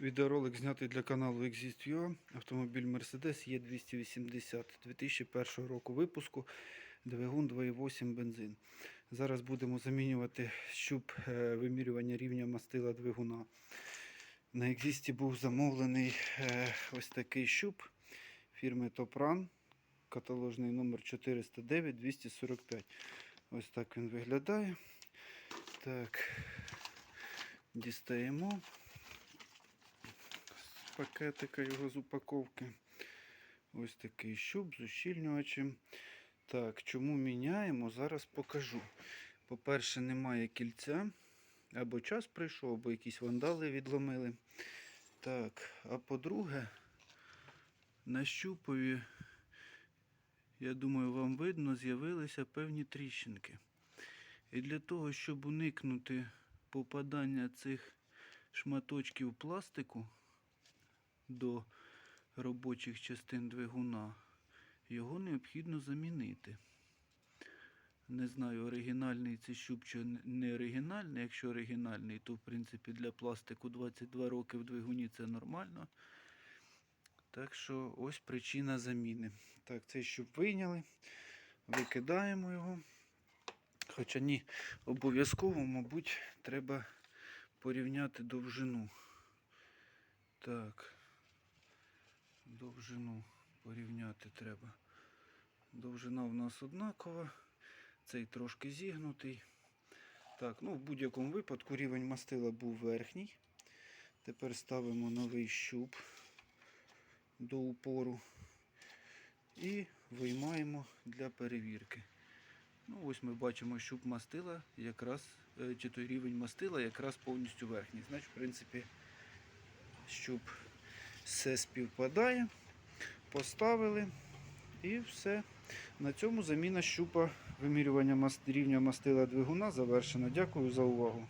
Відеоролик знятий для каналу Exist.ua. Автомобіль Mercedes е 280 2001 року випуску. Двигун 2.8 бензин. Зараз будемо замінювати щуп е, вимірювання рівня мастила двигуна. На Exist був замовлений е, ось такий щуп фірми Topran. Каталожний номер 409 245. Ось так він виглядає. Так, дістаємо пакетика його з упаковки. Ось такий щуп з ущільнювачем. Так, чому міняємо? Зараз покажу. По-перше, немає кільця. Або час прийшов, або якісь вандали відломили. Так, а по-друге, на щупові, я думаю, вам видно, з'явилися певні тріщинки. І для того, щоб уникнути попадання цих шматочків пластику до робочих частин двигуна, його необхідно замінити. Не знаю, оригінальний це щуп чи не оригінальний. Якщо оригінальний, то в принципі для пластику 22 роки в двигуні це нормально. Так що ось причина заміни. Так, цей щуп вийняли, викидаємо його. Хоча ні, обов'язково, мабуть, треба порівняти довжину. Так. Довжину порівняти треба. Довжина в нас однакова. Цей трошки зігнутий. Так, ну в будь-якому випадку рівень мастила був верхній. Тепер ставимо новий щуп до упору і виймаємо для перевірки. Ну, ось ми бачимо, щуп мастила якраз, е, чи той рівень мастила якраз повністю верхній. Значить, в принципі, щуп все співпадає. Поставили і все. На цьому заміна щупа вимірювання рівня мастила двигуна завершена. Дякую за увагу.